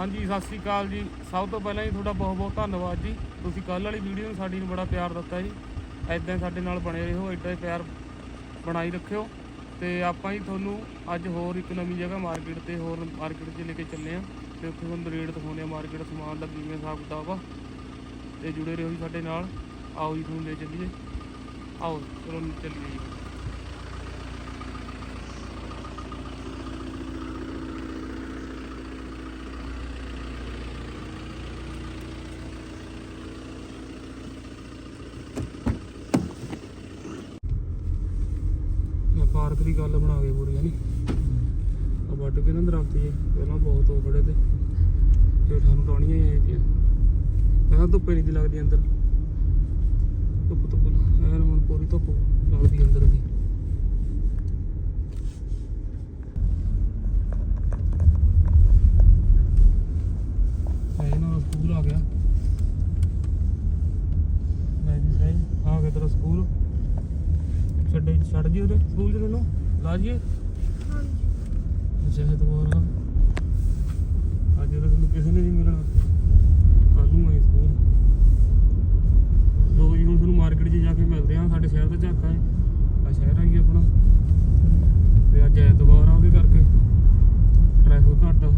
ਹਾਂਜੀ, ਸਤਿ ਸ੍ਰੀ ਅਕਾਲ ਜੀ। ਸਭ ਤੋਂ ਪਹਿਲਾਂ ਜੀ ਤੁਹਾਡਾ ਬਹੁਤ ਬਹੁਤ ਧੰਨਵਾਦ ਜੀ। ਤੁਸੀਂ ਕੱਲ ਵਾਲੀ ਵੀਡੀਓ ਨੂੰ ਸਾਡੀ ਨੂੰ ਬੜਾ ਪਿਆਰ ਦਿੱਤਾ ਜੀ। ਐਦਾਂ ਹੀ ਸਾਡੇ ਨਾਲ ਬਣੇ ਰਹੋ ਐਦਾਂ ਹੀ ਪਿਆਰ ਬਣਾਈ ਰੱਖਿਓ। ਤੇ ਆਪਾਂ ਹੀ ਤੁਹਾਨੂੰ ਅੱਜ ਹੋਰ ਇੱਕ ਨਵੀਂ ਜਗ੍ਹਾ ਮਾਰਕੀਟ ਤੇ ਹੋਰ ਮਾਰਕੀਟ 'ਚ ਲੈ ਕੇ ਚੱਲੇ ਆ। ਤੇ ਉੱਥੇ ਤੁਹਾਨੂੰ ਰੇਟ ਦਿਖਾਉਂਦੇ ਆ ਮਾਰਕੀਟ ਸਮਾਨ ਦਾ, ਕਿਵੇਂ ਹਿਸਾਬ ਕਿਤਾਬ ਆ। ਤੇ ਜੁੜੇ ਰਹੋ ਜੀ ਸਾਡੇ ਨਾਲ। ਆਓ ਜੀ, ਤੁਹਾਨੂੰ ਲੈ ਚੱਲੀਏ। ਆਓ, ਚਲੋ ਚੱਲੀਏ ਜੀ ਇਹ ਪਾਰਕ ਦੀ ਗੱਲ ਬਣਾ ਕੇ ਪੂਰੀ ਨਹੀਂ ਆ ਵੱਢ ਕੇ ਨਾ ਦਰਖਤ ਜੇ, ਪਹਿਲਾਂ ਬਹੁਤ ਹੋ ਖੜੇ ਤੇ। ਹੇਠਾਂ ਨੂੰ ਟਾਣੀਆਂ ਹੀ ਆਈਆਂ ਪਹਿਲਾਂ ਧੁੱਪੇ ਨਹੀਂ ਦੀ ਲੱਗਦੀ ਅੰਦਰ। ਧੁੱਪ ਧੁੱਪ ਐਨ ਹੁਣ ਪੂਰੀ ਧੁੱਪ ਲੱਗਦੀ ਅੰਦਰ ਦੀ ਇਹ ਨਾ ਸਕੂਲ ਆ ਗਿਆ ਲੈ ਜੀ ਸਹੀ ਆ ਗਿਆ ਤੇਰਾ ਸਕੂਲ ਛੱਡੇ ਛੱਡ ਜੀ ਉਹਦੇ ਸਕੂਲ ਚ ਤੈਨੂੰ ਲਾ ਜੀਏ ਅੱਛਾ ਇਹ ਦੁਬਾਰਾ ਅੱਜ ਉਹਦੇ ਤੈਨੂੰ ਕਿਸੇ ਨੇ ਨਹੀਂ ਮਿਲਣਾ। ਕੱਲ ਨੂੰ ਆਈ ਸਕੂਲ। ਲੋ ਜੀ ਹੁਣ ਤੁਹਾਨੂੰ ਮਾਰਕੀਟ 'ਚ ਜਾ ਕੇ ਮਿਲਦੇ ਆ ਸਾਡੇ ਸ਼ਹਿਰ ਦਾ ਝਾਕਾ ਹੈ। ਆ ਸ਼ਹਿਰ ਆ ਜੀ ਆਪਣਾ। ਤੇ ਅੱਜ ਐਤਵਾਰ ਆ ਉਹਦੇ ਕਰਕੇ। ਟ੍ਰੈਫਿਕ ਘੱਟ ਆ।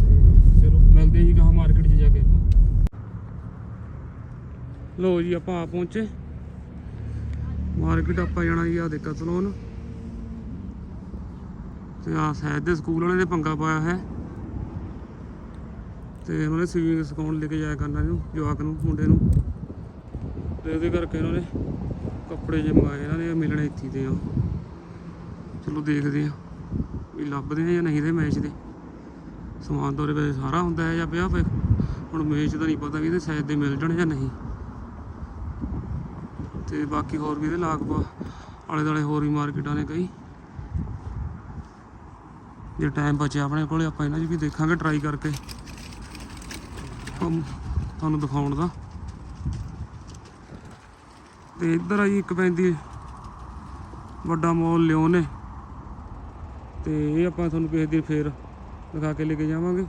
ਤੇ ਚਲੋ, ਮਿਲਦੇ ਆ ਜੀ ਕਹਾਂ ਮਾਰਕੀਟ 'ਚ ਜਾ ਕੇ ਆਪਾਂ। ਲੋ ਜੀ, ਆਪਾਂ ਆ ਪਹੁੰਚੇ। ਮਾਰਕੀਟ ਆਪਾਂ ਜਾਣਾ ਜੀ ਆ ਦੇ ਕਤਲੋਨ ਤੇ ਆ ਸ਼ਾਇਦ ਦੇ ਸਕੂਲ ਵਾਲੇ ਨੇ ਪੰਗਾ ਪਾਇਆ ਹੈ। ਤੇ ਉਹਨਾਂ ਨੇ ਸਵੀਮਿੰਗ ਸਿਖਾਉਣ ਲੈ ਕੇ ਜਾਇਆ ਕਰਨਾ ਨੂੰ ਜਵਾਕ ਨੂੰ, ਮੁੰਡੇ ਨੂੰ। ਤੇ ਇਹਦੇ ਕਰਕੇ ਇਹਨਾਂ ਨੇ ਕੱਪੜੇ ਜੇ ਮੰਗਾਏ ਇਹਨਾਂ ਨੇ ਮਿਲਣੇ ਇੱਥੇ ਦੇ ਆ। ਚਲੋ ਦੇਖਦੇ ਆ ਵੀ ਲੱਭਦੇ ਆ ਜਾਂ ਨਹੀਂ ਦੇ ਮੈਚ ਦੇ। ਸਮਾਨ ਦੋਰੇ ਵਿੱਚ ਸਾਰਾ ਹੁੰਦਾ ਹੈ ਜਾਂ ਪਿਆ ਪਿਆ ਹੁਣ ਮੈਚ ਦਾ ਨਹੀਂ ਪਤਾ ਵੀ ਇਹਦੇ ਸਾਈਜ਼ ਦੇ ਮਿਲ ਜਾਣ ਜਾਂ ਨਹੀਂ। ਤੇ ਬਾਕੀ ਹੋਰ ਵੀ ਇਹਦੇ ਲਾਗ ਆਲੇ ਦੁਆਲੇ ਹੋਰ ਵੀ ਮਾਰਕੀਟਾਂ ਨੇ ਕਈ। ਜੇ ਟਾਈਮ ਬਚਿਆ ਆਪਣੇ ਕੋਲੇ, ਆਪਾਂ ਇਹਨਾਂ 'ਚ ਵੀ ਦੇਖਾਂਗੇ ਟਰਾਈ ਕਰਕੇ। ਤੁਹਾਨੂੰ ਤੁਹਾਨੂੰ ਦਿਖਾਉਣ ਦਾ। ਤੇ ਇੱਧਰ ਆ ਜੀ, ਇੱਕ ਪੈਂਦੀ ਵੱਡਾ ਮੋਲ ਲਿਓਨੇ ਤੇ ਇਹ ਆਪਾਂ ਤੁਹਾਨੂੰ ਕਿਸੇ ਦਿਨ ਫੇਰ ਦਿਖਾ ਕੇ ਲੈ ਕੇ ਜਾਵਾਂਗੇ।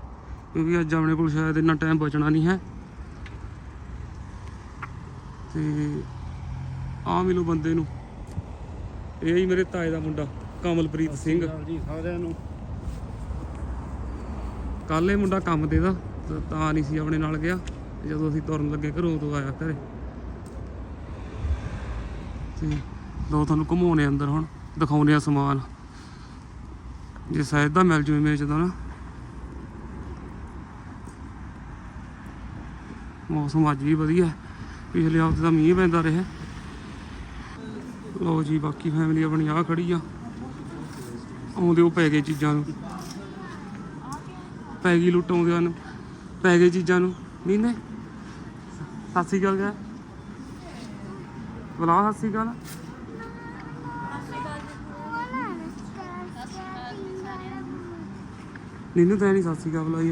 ਕਿਉਂਕਿ ਅੱਜ ਆਪਣੇ ਕੋਲ ਸ਼ਾਇਦ ਇੰਨਾ ਟਾਈਮ ਬਚਣਾ ਨਹੀਂ ਹੈ। ਤੇ ਆ ਮਿਲੋ ਬੰਦੇ ਨੂੰ। ਇਹ ਹੀ ਮੇਰੇ ਤਾਏ ਦਾ ਮੁੰਡਾ ਕਮਲਪ੍ਰੀਤ ਸਿੰਘ। ਜੀ ਸਾਰਿਆਂ ਨੂੰ। ਕੱਲ ਇਹ ਮੁੰਡਾ ਕੰਮ ਤੇ ਦਾ ਤਾਂ- ਨਹੀਂ ਸੀ ਆਪਣੇ ਨਾਲ ਗਿਆ। ਜਦੋਂ ਅਸੀਂ ਤੁਰਨ ਲੱਗੇ ਘਰੋਂ ਤੋਂ ਆਇਆ ਘਰੇ। ਤੇ ਲੋ ਤੁਹਾਨੂੰ ਘੁਮਾਉਣੇ ਅੰਦਰ ਹੁਣ ਦਿਖਾਉਣੇ ਆ ਸਮਾਨ। ਜੇ ਸਾਇਦ ਦਾ ਮਿਲ ਜੂ ਇਮੇਜ ਦਾ ਨਾ। ਮੌਸਮ ਅੱਜ ਵੀ ਵਧੀਆ। ਪਿਛਲੇ ਹਫ਼ਤੇ ਤਾਂ ਮੀਂਹ ਪੈਂਦਾ ਰਿਹਾ। ਲੋ ਜੀ, ਬਾਕੀ ਫੈਮਿਲੀ ਆਪਣੀ ਆ ਖੜੀ ਆ। ਆਉਂਦੇ ਉਹ ਪੈ ਗਏ ਚੀਜ਼ਾਂ ਨੂੰ। ਪੈ ਗਈ ਲੁੱਟ ਆਉਂਦੇ ਨੂੰ। ਪੈ ਗਏ ਚੀਜ਼ਾਂ ਨੂੰ। ਮਹੀਨੇ ਸਤਿ ਸ਼੍ਰੀ ਅਕਾਲ ਕਹਿ। ਬੁਲਾ, ਸਤਿ ਸ਼੍ਰੀ ਅਕਾਲ। ਨੀਨੂ ਤਾਂ ਨਹੀਂ ਸਤਿ ਸ਼੍ਰੀ ਅਕਾਲ ਬੁਲਾਈ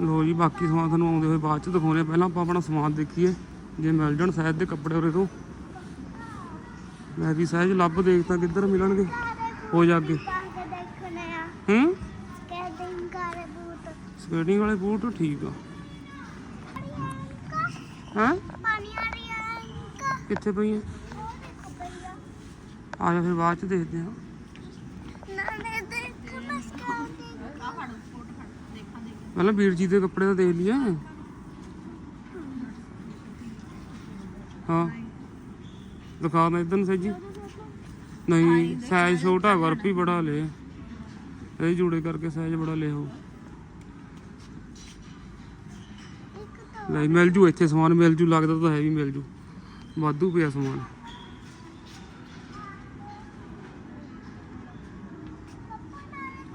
ਲੋ ਜੀ, ਬਾਕੀ ਸਮਾਨ ਤੁਹਾਨੂੰ ਆਉਂਦੇ ਹੋਏ ਬਾਅਦ ਚ ਦਿਖਾਉਣੇ ਆ। ਪਹਿਲਾਂ ਆਪਾਂ ਆਪਣਾ ਸਮਾਨ ਦੇਖੀਏ। ਜੇ ਮਿਲ ਜਾਣ ਸ਼ਾਇਦ ਦੇ ਕੱਪੜੇ ਉਰੇ ਤੋਂ। ਮੈਂ ਵੀ ਸਹਿਜ, ਲੱਭ ਦੇਖਦਾ ਕਿੱਧਰ ਮਿਲਣਗੇ। ਹੋ ਜਾ ਅੱਗੇ। ਹੂੰ? ਸਕੇਟਿੰਗ ਵਾਲੇ ਬੂਟ, ਠੀਕ ਆ। ਹਾਂ? ਕਿੱਥੇ ਪਈਆਂ ਆ? ਜਾ ਫਿਰ ਬਾਅਦ ਚ ਦੇਖਦੇ ਹਾਂ ਪਹਿਲਾਂ ਵੀਰ ਜੀ ਦੇ ਕੱਪੜੇ ਤਾਂ ਦੇਖ ਲਈਏ। ਹਾਂ। ਦਿਖਾ ਮੈਂ ਇਧਰ ਨੂੰ ਸੱਜੀ ਨਹੀਂ ਸਾਈਜ਼ ਛੋਟਾ ਵਰਪੀ ਬੜਾ ਲੈ। ਇਹ ਜੂੜੇ ਕਰਕੇ ਸਾਈਜ਼ ਬੜਾ ਲੈ ਹੋ ਲੈ ਮਿਲ ਜੂ ਇੱਥੇ ਸਮਾਨ ਮਿਲ ਜੂ ਲੱਗਦਾ ਤਾਂ ਹੈ ਵੀ ਮਿਲ ਜੂ। ਵਾਧੂ ਪਿਆ ਸਮਾਨ।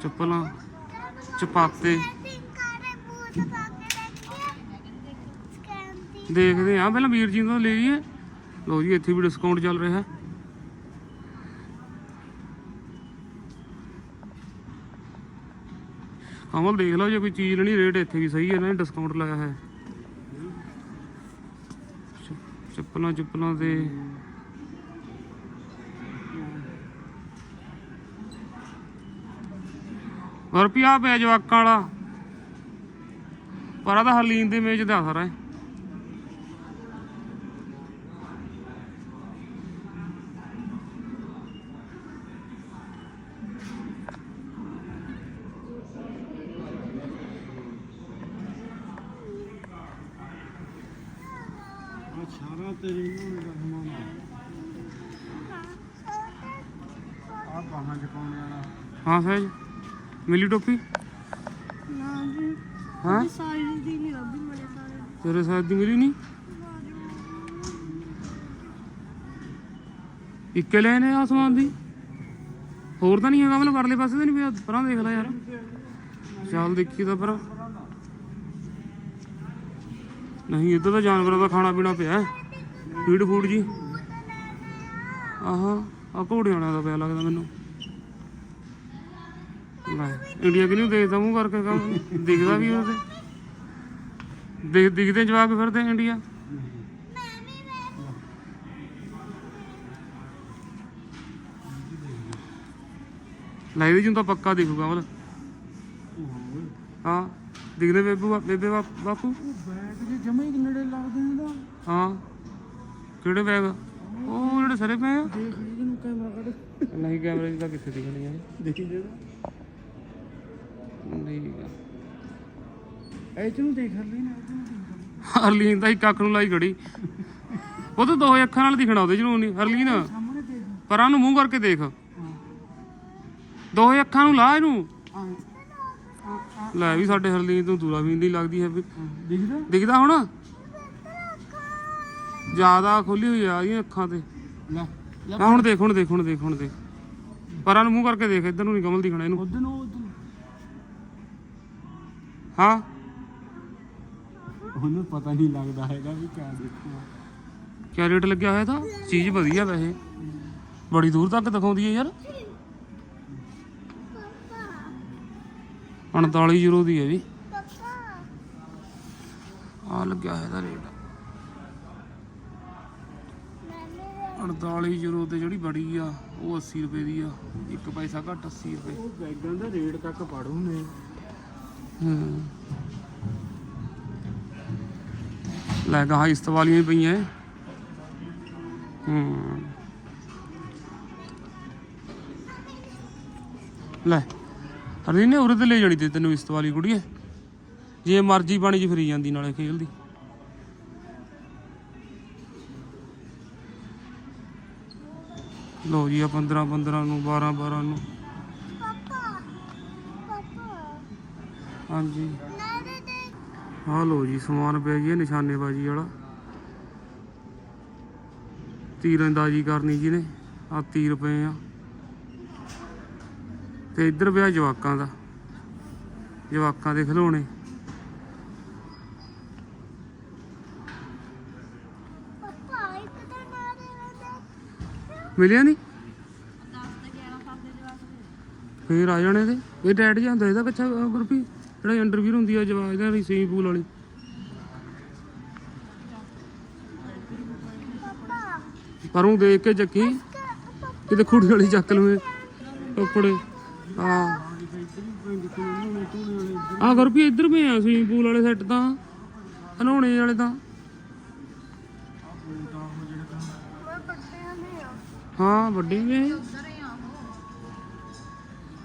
ਚੱਪਲਾਂ ਚਪਾਤੇ। ਦੇਖਦੇ ਆ ਪਹਿਲਾਂ ਵੀਰ ਜੀ ਤੋਂ ਲੈ ਲਈਏ ਲਓ ਜੀ, ਇੱਥੇ ਵੀ ਡਿਸਕਾਊਂਟ ਚੱਲ ਰਿਹਾ। ਹੈ ਕਮਲ, ਦੇਖ ਲਓ ਜੇ ਕੋਈ ਚੀਜ਼ ਲੈਣੀ, ਰੇਟ ਇੱਥੇ ਵੀ ਸਹੀ ਹੈ ਨਾ ਡਿਸਕਾਊਂਟ ਲਾਇਆ ਹੈ। ਚ- ਚੱਪਲਾਂ ਚੁੱਪਲਾਂ ਤੇ। ਰੁਪਿਆ ਪਿਆ ਜਵਾਕਾਂ ਵਾਲਾ। ਪਰ ਆ ਤਾਂ ਹਰਲੀਨ ਦੇ ਮੇਜ ਦਾ ਸਾਰਾ ਹੈ ਆ ਸਾਰਾ ਤੇਰੀ ਨੂੰ ਰਹਿਮਾਨ ਆ ਬਾਹਾਂ ਚ ਪਾਉਣੇ ਵਾਲਾ ਹਾਂ? ਸਹਿਜ ਮਿਲੀ ਟੋਪੀ? ਨਾ ਜੀ। ਹਾਂ? ਸਾਈਜ਼ ਦੀ ਨਹੀਂ ਲੱਭੀ ਮੇਰੇ ਸਾਰੇ ਤੇਰੇ ਸਾਥ ਦੀ ਮਿਲੀ ਨਹੀਂ? ਇੱਕੇ ਆਸਮਾਨ ਦੀ? ਹੋਰ ਤਾਂ ਨਹੀਂ ਹੈਗਾ ਮਤਲਬ ਪਰਲੇ ਪਾਸੇ ਤਾਂ ਨਹੀਂ ਪਿਆ। ਪਰਾਂ ਦੇਖ ਲੈ ਯਾਰ। ਚੱਲ ਦੇਖੀ ਤਾਂ ਪਰ। ਨਹੀਂ ਇੱਧਰ ਤਾਂ ਜਾਨਵਰਾਂ ਦਾ ਖਾਣਾ ਪੀਣਾ ਪਿਆ ਫੀਡ ਫੂਡ ਜੀ। ਆਹਾ ਆ ਘੋੜਿਆਂ ਦਾ ਪਿਆ ਲੱਗਦਾ ਮੈਨੂੰ। ਲੈ। ਇੰਡੀਆ ਕਿ ਨਹੀਂ ਦੇਖਦਾ ਮੂੰਹ ਕਰਕੇ ਕੰਮ? ਦਿਖਦਾ ਵੀ ਉਹਦੇ। ਦੇਖ ਦਿਖਦੇ ਜਵਾਕ ਫਿਰਦੇ ਇੰਡੀਆ। ਲੈ ਇਹਦੇ ਚੋਂ ਤਾਂ ਪੱਕਾ ਦਿਖੂਗਾ ਮਤਲਬ ਹਾਂ ਦਿਖਦੇ ਬੇਬੂ ਬੇਬੇ ਬਾਪੂ। ਬੈਗ ਜੇ ਜਮਾ ਹੀ। ਨੇੜੇ ਲੱਗਦੇ ਨੇ ਦਾ ਹਾਂ ਕਿਹੜੇ ਬੈਗ ਉਹ ਜਿਹੜੇ ਸਰੇ ਪਏ ਆ। ਦੇਖ ਲਈ ਨੂੰ ਕੈਮਰਾ ਕੱਢ। ਨਹੀਂ ਕੈਮਰੇ 'ਚ ਤਾਂ ਕਿੱਥੇ ਦਿਖਣੀ ਆ ਦੇਖੀ ਜਿਹੜਾ ਇਹ ਦੇਖ ਲਈ ਨਾ ਹਰਲੀਨ। ਤਾਂ ਇੱਕ ਅੱਖ ਨੂੰ ਲਾਈ ਖੜੀ। ਉਹ ਤਾਂ ਦੋ ਅੱਖਾਂ ਨਾਲ ਦਿਖਣਾ ਉਹਦੇ ਜਨੂਨ ਨਹੀਂ ਹਰਲੀਨ ਸਾਹਮਣੇ ਦੇਖ। ਪਰਾਂ ਨੂੰ ਮੂੰਹ ਕਰਕੇ ਦੇਖ। ਦੋ ਅੱਖਾਂ ਨੂੰ ਲਾ ਇਹਨੂੰ। ਲੈ ਵੀ ਸਾਡੇ ਹਰਲੀਨ ਤੋਂ ਦੂਰਾ ਵੀ ਨਹੀਂ ਲੱਗਦੀ ਹੈ ਦਿਖਦਾ? ਦਿਖਦਾ ਹੁਣ? ਜ਼ਿਆਦਾ ਖੁੱਲੀ ਹੋਈ ਆ ਇਹਦੀਆਂ ਅੱਖਾਂ ਤੇ। ਲੈ ਹੁਣ ਦੇਖ ਹੁਣ ਦੇਖ ਹੁਣ ਦੇਖ ਹੁਣ ਦੇਖ। ਪਰਾਂ ਨੂੰ ਮੂੰਹ ਕਰਕੇ ਦੇਖ ਇੱਧਰ ਨੂੰ ਨਹੀਂ ਕਮਲ ਦਿਖਣਾ ਇਹਨੂੰ। ਉਧਰ ਨੂੰ ਉਧਰ ਹਾਂ। ਉਹਨੂੰ ਪਤਾ ਨਹੀਂ ਲੱਗਦਾ ਹੈਗਾ ਵੀ ਕਿਆ ਦੇਖੂਗਾ ਕਿਆ ਰੇਟ ਲੱਗਿਆ ਹੋਇਆ ਤਾਂ ਚੀਜ਼ ਵਧੀਆ ਵੈਸੇ। ਬੜੀ ਦੂਰ ਤੱਕ ਦਿਖਾਉਂਦੀ ਹੈ ਯਾਰ। 39 ਯੂਰੋ ਦੀ ਹੈ ਜੀ। ਆ ਲੱਗਿਆ ਹੋਇਆ ਦਾ ਰੇਟ 48 ਯੂਰੋ ਤੇ ਜਿਹੜੀ ਬੜੀ ਆ ਉਹ 80 ਰੁਪਏ ਦੀ ਆ। ਇੱਕ ਪੈਸਾ ਘੱਟ 80 ਰੁਪਏ। ਉਹ ਬੈਗਾਂ ਦਾ ਰੇਟ ਤੱਕ ਪੜੂ ਨੇ ਹੂੰ ਲੈ ਗਾ ਇਸਤ ਵਾਲੀਆਂ ਹੀ ਪਈਆਂ ਹੂੰ। ਲੈ ਹਰਦੀ ਨੇ ਉਰੇ ਤੇ ਲੈ ਜਾਣੀ ਤੇ ਤੈਨੂੰ ਇਸਤ ਵਾਲੀ ਕੁੜੀਏ। ਜੇ ਮਰਜ਼ੀ ਪਾਣੀ 'ਚ ਫਰੀ ਜਾਂਦੀ ਨਾਲੇ ਖੇਲਦੀ। ਲੋ ਜੀ ਆ 15 15 ਨੂੰ 12 12 ਨੂੰ। ਹਾਂਜੀ। ਆਹ ਲੋ ਜੀ ਸਮਾਨ ਪਿਆ ਜੀ ਇਹ ਨਿਸ਼ਾਨੇਬਾਜ਼ੀ ਵਾਲਾ। ਤੀਰਅੰਦਾਜ਼ੀ ਕਰਨੀ ਜਿਹਨੇ ਆ ਤੀਰ ਪਏ ਆ। ਤੇ ਇੱਧਰ ਪਿਆ ਜਵਾਕਾਂ ਦਾ ਜਵਾਕਾਂ ਦੇ ਖਿਡੌਣੇ ਨਾ ਮਿਲਿਆ ਨਹੀਂ? 10 ਤੇ 11 ਸਾਲ ਦੇ ਜਵਾਕ। ਫੇਰ ਆ ਜਾਣੇ ਤੇ ਇਹ ਡੈਡ ਜਾਂਦਾ ਇਹਦਾ ਕੱਚਾ ਗੁਰਪੀ ਜਿਹੜਾ ਅੰਡਰਵੀਰ ਹੁੰਦੀ ਆ ਜਵਾ ਇਹਦਾ ਵੀ ਸਵੀਮਿੰਗ ਪੂਲ ਵਾਲੀ। ਪਪਾ ਪਰ ਦੇਖ ਕੇ ਚੱਕੀ, ਕਿਤੇ ਖੁੜੀ ਵਾਲੀ ਚੱਕ ਲਵੇ, ਕੱਪੜੇ। ਆ ਆ ਗੁਰਪੀ, ਇੱਧਰ ਪਏ ਆ ਸਵੀਮਿੰਗ ਪੂਲ ਵਾਲੇ ਸੈੱਟ ਤਾਂ, ਹਨੋਣੇ ਵਾਲੇ ਤਾਂ। ਹਾਂ, ਵੱਡੇ ਵੀ ਇਹ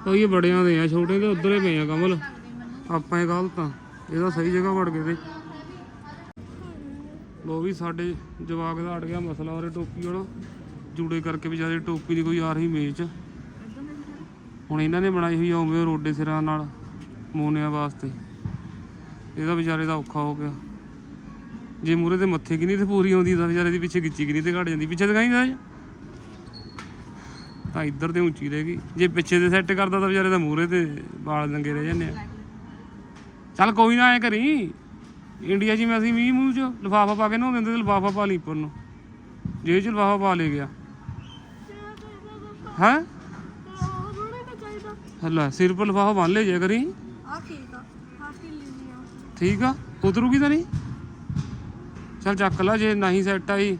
ਇਹ ਬੜਿਆਂ ਦੇ ਆ, ਛੋਟੇ ਦੇ ਉਧਰ ਪਏ ਆ ਕਮਲ। ਆਪਾਂ ਇਹ ਗਲਤ ਆ। ਇਹਦਾ ਸਹੀ ਜਗ੍ਹਾ ਵੜ ਗਏ ਤੇ ਲੋ ਵੀ ਸਾਡੇ ਜਵਾਕ ਦਾ ਅੜ ਗਿਆ ਮਸਲਾ ਉਹਰੇ ਟੋਪੀ ਵਾਲਾ। ਜੂੜੇ ਕਰਕੇ ਵਿਚਾਰੇ ਟੋਪੀ ਦੀ ਕੋਈ ਆ ਰਹੀ ਮੇਚ। ਹੁਣ ਇਹਨਾਂ ਨੇ ਬਣਾਈ ਹੋਈ ਆ ਉਵੇਂ ਰੋਡੇ ਸਿਰਾਂ ਨਾਲ ਮੋਨਿਆਂ ਵਾਸਤੇ। ਇਹਦਾ ਵਿਚਾਰੇ ਦਾ ਔਖਾ ਹੋ ਗਿਆ। ਜੇ ਮੂਰੇ ਤੇ ਮੱਥੇ ਕਿ ਤੇ ਪੂਰੀ ਆਉਂਦੀ ਤਾਂ ਵਿਚਾਰੇ ਦੀ ਪਿੱਛੇ ਗਿੱਚੀ ਕਿ ਤੇ ਘਟ ਜਾਂਦੀ। ਪਿੱਛੇ ਦਿਖਾਈ ਜਾ ਤਾਂ ਇੱਧਰ ਤੇ ਉੱਚੀ ਰਹਿ ਗਈ। ਜੇ ਪਿੱਛੇ ਤੇ ਸੈੱਟ ਕਰਦਾ ਤਾਂ ਵਿਚਾਰੇ ਦਾ ਮੂਰੇ ਤੇ ਵਾਲ ਨੰਗੇ ਰਹਿ ਜਾਂਦੇ ਆ। ਚੱਲ ਕੋਈ ਨਾ ਐ ਕਰੀ। ਇੰਡੀਆ ਚ ਮੈਂ ਅਸੀਂ ਮੀਂਹ ਮੂੰਹ ਚ ਲਿਫਾਫਾ ਪਾ ਕੇ ਨਹਾਉਂਦੇ ਹੁੰਦੇ ਤੇ ਲਿਫਾਫਾ ਪਾ ਲਈ ਉੱਪਰ ਨੂੰ। ਜੇ ਚ ਲਿਫਾਫਾ ਪਾ ਲੈ ਗਿਆ। ਹੈ? ਹਲਾ ਸਿਰ ਪਰ ਲਿਫਾਫਾ ਬੰਨ ਲੈ ਜਾ ਕਰੀ। ਆ ਠੀਕ ਆ? ਠੀਕ ਆ ਉਤਰੂਗੀ ਤਾਂ ਨਹੀਂ? ਚੱਲ ਚੱਕ ਲਾ ਜੇ ਨਹੀਂ ਸੈੱਟ ਆਈ।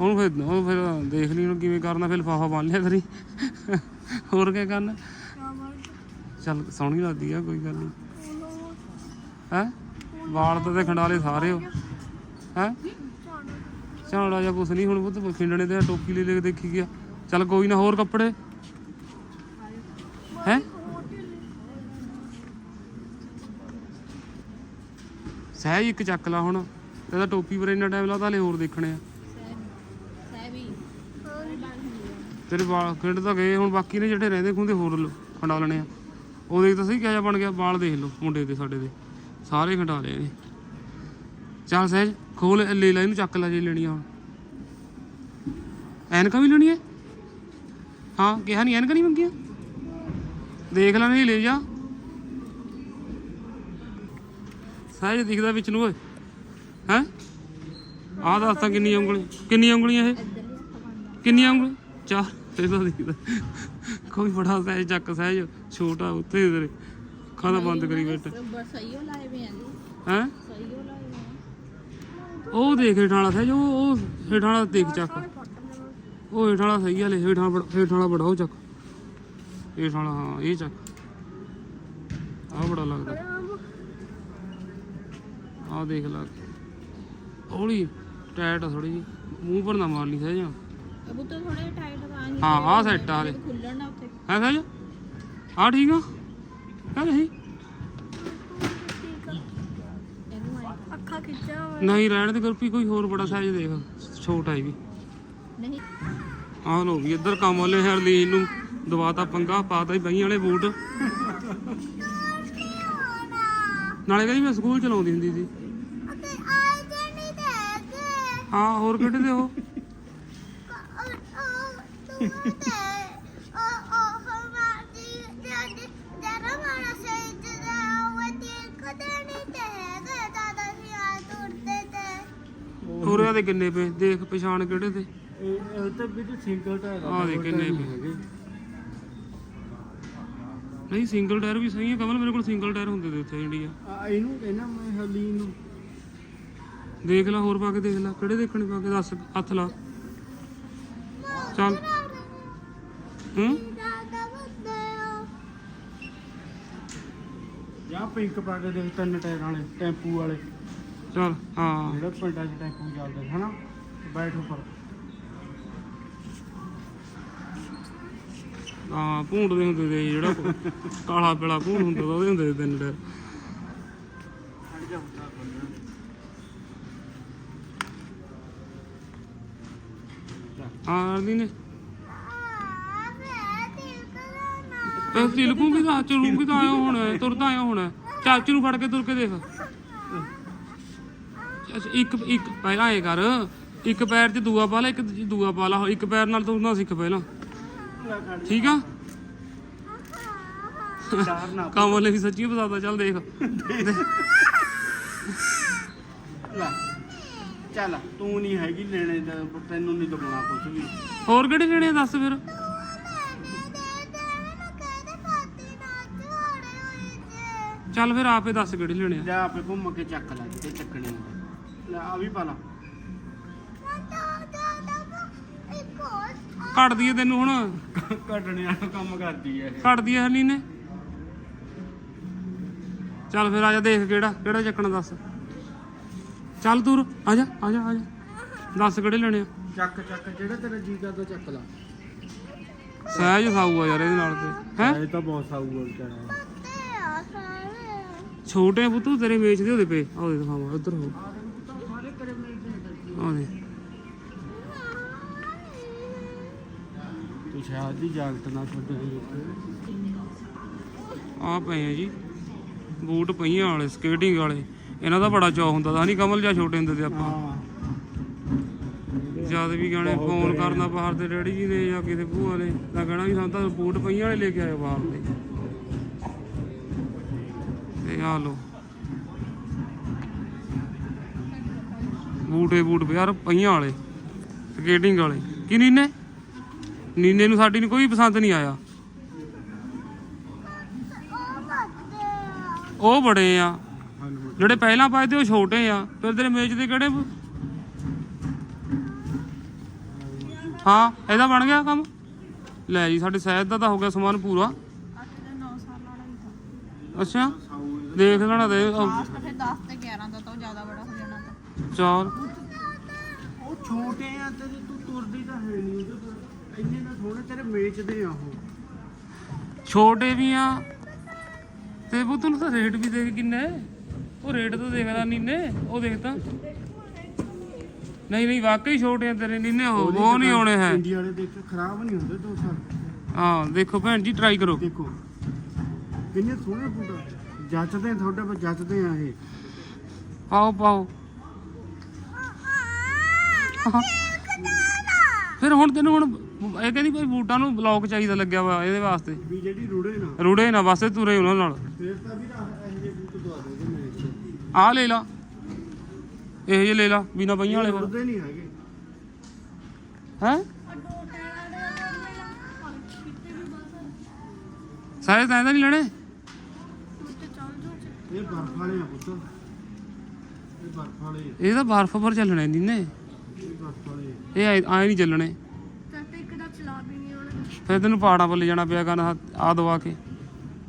ਉਹਨੂੰ ਫਿਰ ਉਹ ਫਿਰ ਦੇਖ ਲਈ ਉਹਨੂੰ ਕਿਵੇਂ ਕਰਨਾ, ਫਿਰ ਲਿਫਾਫਾ ਬੰਨ ਲਿਆ ਕਰੀ। ਹੋਰ ਕੀ ਕਰਨਾ? ਚੱਲ ਸੋਹਣੀ ਲੱਗਦੀ ਆ, ਕੋਈ ਗੱਲ ਨਹੀਂ ਹੈ? ਵਾਲ ਤਾਂ ਤੇ ਖੰਡਾਲੇ ਸਾਰੇ ਹੋ। ਹੈ? ਝਾੜਾ ਜਾਂ ਕੁਛ ਨਹੀਂ ਹੁਣ ਬੁੱਧ ਖਿੰਡਣੇ ਤੇ ਟੋਪੀ ਲੈ ਲੈ ਕੇ ਦੇਖੀ ਗਿਆ। ਚੱਲ ਕੋਈ ਨਾ, ਹੋਰ ਕੱਪੜੇ? ਹੈ? ਸਹਿਜ ਇੱਕ ਚੱਕ ਲਾ ਹੁਣ। ਇਹਦਾ ਟੋਪੀ ਪਰ ਇੰਨਾ ਟਾਈਮ ਲਾਤਾ, ਹਲੇ ਹੋਰ ਦੇਖਣੇ ਆ। ਤੇਰੇ ਵਾਲ ਖਿੰਡ ਤਾਂ ਗਏ, ਹੁਣ ਬਾਕੀ ਨੇ ਜਿਹੜੇ ਰਹਿੰਦੇ ਖੁੰਦੇ ਹੋਰ ਲ- ਆ। ਉਹ ਦੇਖ ਤਾਂ ਸਹੀ ਕਿਹਾ ਜਿਹਾ ਬਣ ਗਿਆ, ਵਾਲ ਦੇਖ ਲਓ ਮੁੰਡੇ ਦੇ, ਸਾਡੇ ਦੇ। ਸਾਰੇ ਖੰਡਾ ਲਏ ਨੇ। ਚੱਲ ਸਹਿਜ, ਖੋਲ, ਲੈ ਲੈ, ਇਹਨੂੰ ਚੱਕ ਲੈ ਜੇ ਲੈਣੀ ਹੁਣ। ਐਨਕਾਂ ਵੀ ਲੈਣੀ ਹੈ ਹਾਂ ਕਿਹਾ ਨਹੀਂ ਐਨਕਾਂ ਨਹੀਂ ਮੰਗੀਆਂ? ਦੇਖ ਲੈ ਨਹੀਂ ਲੈ ਜਾ। ਸਹਿਜ ਦਿਖਦਾ ਵਿੱਚ ਨੂੰ, ਓਏ। ਹੈ? ਆਹ ਦੱਸ ਤਾਂ ਕਿੰਨੀ ਉਂਗਲੀ ਕਿੰਨੀ ਉਂਗਲੀਆਂ ਇਹ? ਕਿੰਨੀਆਂ ਉਂਗਲੀਆਂ? ਚਾਰ ਇਹ ਦਿਖਦਾ। ਕੋਈ ਬੜਾ ਸਹਿਜ, ਚੱਕ ਸਹਿਜ, ਛੋਟਾ ਉੱਤੇ ਤੇਰੇ। ਅੱਖਾਂ ਤਾਂ ਬੰਦ ਕਰੀ ਬੈਠਾ। ਬਸ ਸਹੀ ਹੋ ਲਾਏ ਵੇ ਆਂ ਜੀ। ਹੈ? ਸਹੀ ਹੋ ਲਾਏ ਵੇ ਉਹ ਦੇਖ ਹੇਠਾਂ ਵਾਲਾ ਸਹਿਜ ਉਹ ਉਹ ਹੇਠਾਂ ਵਾਲਾ ਦੇਖ ਚੱਕ। ਉਹ ਹੇਠਾਂ ਵਾਲਾ ਸਹੀ ਹਲੇ ਹੇਠਾਂ ਬੜਾ- ਹੇਠਾਂ ਵਾਲਾ ਬੜਾ ਉਹ ਚੱਕ। ਹੇਠਾਂ ਵਾਲਾ ਹਾਂ ਇਹ ਚੱਕ। ਆਹ ਬੜਾ ਲੱਗਦਾ। ਆਹ ਦੇਖ ਲਾ। ਹੌਲੀ ਟਾਇਟ ਆ ਥੋੜੀ ਜੀ ਮੂੰਹ ਪਰ ਨਾ ਮਾਰ ਲਈ ਸਹਿਜ। ਅਬੂ ਤਾਂ ਥੋੜੇ ਟਾਈਟ ਆ ਹੀ ਹਾਂ ਆਹ ਸੈੱਟ ਆ ਹਲੇ ਖੁੱਲਣ ਉੱਥੇ। ਹੈ ਸਹਿਜ? ਆਹ ਠੀਕ ਆ? ਨਹੀਂ ਇਹਨੂੰ ਆਏ ਅੱਖਾਂ ਖਿੱਚਿਆ ਨਹੀਂ ਰਹਿਣ ਦੇ ਗੁਰਪੀ ਕੋਈ ਹੋਰ ਬੜਾ ਸਾਈਜ਼ ਦੇਖ ਛੋਟਾ ਹੀ ਵੀ ਨਹੀਂ ਆਹ ਲੋ ਵੀ ਇੱਧਰ ਕੰਮ ਵਾਲੇ ਹਰਲੀਨ ਨੂੰ ਦਵਾਤਾ ਪੰਗਾ ਪਾਤਾ ਹੀ ਬਈਆਂ ਵਾਲੇ ਬੂਟ ਨਾਲੇ ਕਹਿੰਦੀ ਮੈਂ ਸਕੂਲ ਚਲਾਉਂਦੀ ਹੁੰਦੀ ਸੀ ਹਾਂ ਹੋਰ ਕਿਹੜੇ ਦੇ ਉਹ ਹੋਰਿਆਂ ਦੇ ਕਿੰਨੇ ਪਏ? ਦੇਖ ਪਛਾਣ ਕਿਹੜੇ ਤੇ? ਇਹ ਇਹ ਤਾਂ ਵੀ ਸਿੰਗਲ ਟਾਇਰ ਆਹ ਦੇਖ ਕਿੰਨੇ ਪਏ। ਨਹੀਂ ਸਿੰਗਲ ਟਾਇਰ ਵੀ ਸਹੀ ਹੈ ਕਮਲ ਮੇਰੇ ਕੋਲ ਸਿੰਗਲ ਟਾਇਰ ਹੁੰਦੇ ਤੇ ਉੱਥੇ ਇੰਡੀਆ ਆ ਇਹਨੂੰ ਕਹਿੰਦਾ ਮੈਂ ਹਰਲੀਨ ਨੂੰ। ਦੇਖ ਲੈ ਹੋਰ ਪਾ ਕੇ ਦੇਖ ਲੈ ਕਿਹੜੇ ਦੇਖਣੇ ਪਾ ਕੇ ਦੱਸ ਹੱਥ ਲਾ। ਚੱਲ। ਹੂੰ? ਆ ਜਾਂ ਪਿੰਕ ਪਾ ਕੇ ਦੇਖ ਤਿੰਨ ਟਾਇਰਾਂ ਵਾਲੇ ਟੈਂਪੂ ਵਾਲੇ। ਚੱਲ ਹਾਂ। ਜਿਹੜਾ ਪਿੰਡਾਂ 'ਚ ਟੈਂਪੂ ਚੱਲਦੇ ਹਨਾ? ਬੈਠ ਉੱਪਰ। ਹਾਂ ਭੂੰਡ ਦੇ ਹੁੰਦੇ ਤੇ ਜਿਹੜਾ ਕਾਲਾ ਪੀਲਾ ਭੂੰਡ ਹੁੰਦਾ ਉਹਦੇ ਹੁੰਦੇ ਤੇ ਤਿੰਨ ਟਾਇਰ ਹਾਂ ਅਰਦੀ ਨੇ। ਆਇਆ ਹੁਣ ਤੁਰਦਾ ਆਇਆ ਹੁਣ। ਚਾਚੂ ਨੂੰ ਫੜ ਕੇ ਤੁਰ ਕੇ ਦੇਖ। ਇੱਕ ਇੱਕ ਪਹਿਲਾਂ ਇਹ ਕਰ। ਇੱਕ ਪੈਰ 'ਚ ਦੂਆ ਪਾ ਲੈ ਇੱਕ 'ਚ ਦੂਆ ਪਾ ਲਾ। ਇੱਕ ਪੈਰ ਨਾਲ ਤੁਰਨਾ ਸਿੱਖ ਪਹਿਲਾਂ। ਠੀਕ ਆ? ਚਾਰ ਨਾ ਵੀ ਸੱਚੀ ਬਤਾਦਾ ਚੱਲ ਦੇਖ। ਲੈ ਚੱਲ ਤੂੰ ਨਹੀਂ ਹੈਗੀ ਲੈਣੇ ਦਾ ਤੈਨੂੰ ਨਹੀਂ ਦਬਾਉਣਾ ਕੁਝ ਵੀ। ਹੋਰ ਕਿਹੜੇ ਲੈਣੇ ਆ ਦੱਸ ਫਿਰ। ਨਾ ਜੇ ਚੱਲ ਫਿਰ ਆਪੇ ਦੱਸ ਕਿਹੜੇ ਲੈਣੇ ਆ। ਲੈ ਆਪੇ ਘੁੰਮ ਕੇ ਚੱਕ ਲੈ ਤੇ ਚੱਕਣੇ ਹੁੰਦੇ ਲੈ ਆ ਵੀ ਪਾ ਲਾ। ਦਈਏ ਤੈਨੂੰ ਹੁਣ। ਕੱਢਣੇ ਵਾਲਾ ਕੰਮ ਕਰਦੀ ਐ ਇਹ। ਕੱਢ ਦਈਏ ਨੇ। ਚੱਲ ਫਿਰ ਆ ਜਾ ਦੇਖ ਕਿਹੜਾ ਕਿਹੜਾ ਚੱਕਣਾ ਦੱਸ। ਚੱਲ ਦੂਰ ਆ ਜਾ ਆ ਜਾ ਆ ਜਾ। ਦੱਸ ਕਿਹੜੇ ਲੈਣੇ ਆ। ਚੱਕ ਚੱਕ ਜਿਹੜਾ ਤੇਰਾ ਜੀ ਕਰਦਾ ਚੱਕ ਲਾ। ਸਹਿਜ ਸਾਊ ਆ ਯਾਰ ਇਹਦੇ ਨਾਲ ਤੇ ਹੈ? ਇਹ ਤਾਂ ਬਹੁਤ ਸਾਊਗਾ ਵਿਚਾਰਾ। ਪੱਤੇ ਛੋਟੇ ਬੁੱਤੂ ਤੇਰੇ ਵੇਚਦੇ ਉਹਦੇ ਪਏ ਆ ਉਹਦੇ ਦਿਖਾਵਾਂ ਉੱਧਰ ਹੋ। ਆ ਦੇ ਤੂੰ ਸ਼ਾਇਦ ਦੀ ਜਾਗਤ ਨਾ ਛੱਡੇ ਆ ਪਏ ਆ ਜੀ। ਬੂਟ ਪਈਆਂ ਵਾਲੇ ਸਕੇਟਿੰਗ ਵਾਲੇ। ਇਹਨਾਂ ਦਾ ਬੜਾ ਚਾਅ ਹੁੰਦਾ ਤਾਂ ਨਹੀਂ ਕਮਲ ਜਾਂ ਛੋਟੇ ਹੁੰਦੇ ਤੇ ਆਪਾਂ। ਜਦ ਵੀ ਗਾਣੇ ਫੋਨ ਕਰਨਾ ਬਾਹਰ ਦੇ ਡੈਡੀ ਜੀ ਨੇ ਜਾਂ ਕਿਸੇ ਭੂਆ ਨੇ ਤਾਂ ਕਹਿਣਾ ਵੀ ਸਾਨੂੰ ਤਾਂ ਬੂਟ ਪਈਆਂ ਵਾਲੇ ਲੈ ਕੇ ਆਏ ਬਾਹਰ ਦੇ। ਤੇ ਆ ਲੋ ਬੂਟੇ ਬੂਟ ਯਾਰ ਪਈਆਂ ਵਾਲੇ ਸਕੇਟਿੰਗ ਵਾਲੇ। ਕੀ ਨੀਨੇ? ਨੀਨੇ ਨੂੰ ਸਾਡੀ ਨੂੰ ਕੋਈ ਪਸੰਦ ਨਹੀਂ ਆਇਆ। ਉਹ ਬੜੇ ਆ। ਜਿਹੜੇ ਪਹਿਲਾਂ ਪਾਏ ਤੇ ਉਹ ਛੋਟੇ ਆ। ਫਿਰ ਤੇਰੇ ਮੇਜ਼ ਦੇ ਕਿਹੜੇ ਹਾਂ ਇਹਦਾ ਬਣ ਗਿਆ ਕੰਮ? ਲੈ ਜੀ ਸਾਡੇ ਸ਼ਹਿਦ ਦਾ ਤਾਂ ਹੋ ਗਿਆ ਸਮਾਨ ਪੂਰਾ। ਅੱਠ ਤੇ 9 ਸਾਲ ਵਾਲਾ ਹੀ ਅੱਛਾ ਦੇਖ ਲੈਣਾ ਲਾਸਟ ਫਿਰ 10 ਤੇ 11 ਚਾਰ ਉਹ ਛੋਟੇ ਆ ਤੇ ਤੂੰ ਤੁਰਦੀ ਤਾਂ ਹੈ ਨਹੀਂ ਉਹਦੇ ਪਰ ਇੰਨੇ ਤਾਂ ਥੋੜੇ ਤੇਰੇ ਵੇਚਦੇ ਆ ਉਹ। ਛੋਟੇ ਵੀ ਆ। ਤੇ ਉਹ ਤੈਨੂੰ ਤਾਂ ਰੇਟ ਵੀ ਦੇਖ ਕਿੰਨਾ ਹੈ। ਉਹ ਰੇਟ ਤਾਂ ਦੇਖਦਾ ਨੀਨੇ ਉਹ ਦੇਖ ਤਾਂ। ਨਹੀਂ ਨਹੀਂ ਵਾਕਈ ਛੋਟੇ ਆ ਤੇਰੇ ਨੀਨੇ ਉਹ ਉਹ ਨਹੀਂ ਆਉਣੇ ਹੈ। ਇੰਡੀਆ ਵਾਲੇ ਦੇਖ ਖਰਾਬ ਨਹੀਂ ਹੁੰਦੇ ਦੋ ਸਾਲ। ਹਾਂ ਦੇਖੋ ਭੈਣ ਜੀ ਟਰਾਈ ਕਰੋ। ਦੇਖੋ ਕਿੰਨੇ ਸੋਹਣੇ ਬੂਟ। ਜੱਚਦੇ ਤੁਹਾਡੇ ਪਰ ਜੱਚਦੇ ਆ ਇਹ। ਪਾਓ ਪਾਓ। ਫਿਰ ਹੁਣ ਤੈਨੂੰ ਹੁਣ ਇਹ ਕਹਿੰਦੀ ਭਾਈ ਬੂਟਾਂ ਨੂੰ ਬਲੌਕ ਚਾਹੀਦਾ ਲੱਗਿਆ ਵਾ ਇਹਦੇ ਵਾਸਤੇ। ਵੀ ਜਿਹੜੀ ਰੁੜੇ ਨਾ। ਰੁੜੇ ਨਾ ਵਾਸਤੇ ਤੁਰੇ ਉਹਨਾਂ ਨਾਲ। ਫੇਰ ਤਾਂ ਵੀ ਇਹ ਜਿਹੇ ਬੂਟ ਦਵਾ ਦੋਗੇ ਮੇਰੇ ਚ ਆਹ ਲੈ ਲਾ। ਇਹ ਜੇ ਲੈ ਲਾ ਬਿਨਾ ਪਈਆਂ ਵਾਲੇ ਫਿਰ ਰੁੜਦੇ ਨਹੀਂ ਹੈਗੇ। ਹੈ? ਸਾਰੇ ਤਾਂ ਇਹਦਾ ਨਹੀਂ ਲੈਣੇ। ਇਹ ਬਰਫ ਵਾਲੇ ਆ ਪੁੱਤ। ਇਹ ਬਰਫ ਵਾਲੇ ਆ, ਇਹ ਤਾਂ ਬਰਫ ਪਰ ਚੱਲਣੇ ਨੇ ਇਹ ਆਏ ਨਹੀਂ ਚੱਲਣੇ। ਤਾਂ ਇੱਕ ਦਾ ਚਲਾ ਵੀ ਨਹੀਂ ਆਉਣਾ। ਫਿਰ ਤੈਨੂੰ ਪਹਾੜਾਂ ਵੱਲ ਜਾਣਾ ਪਿਆ ਕਰਨਾ ਆ ਦਵਾ ਕੇ।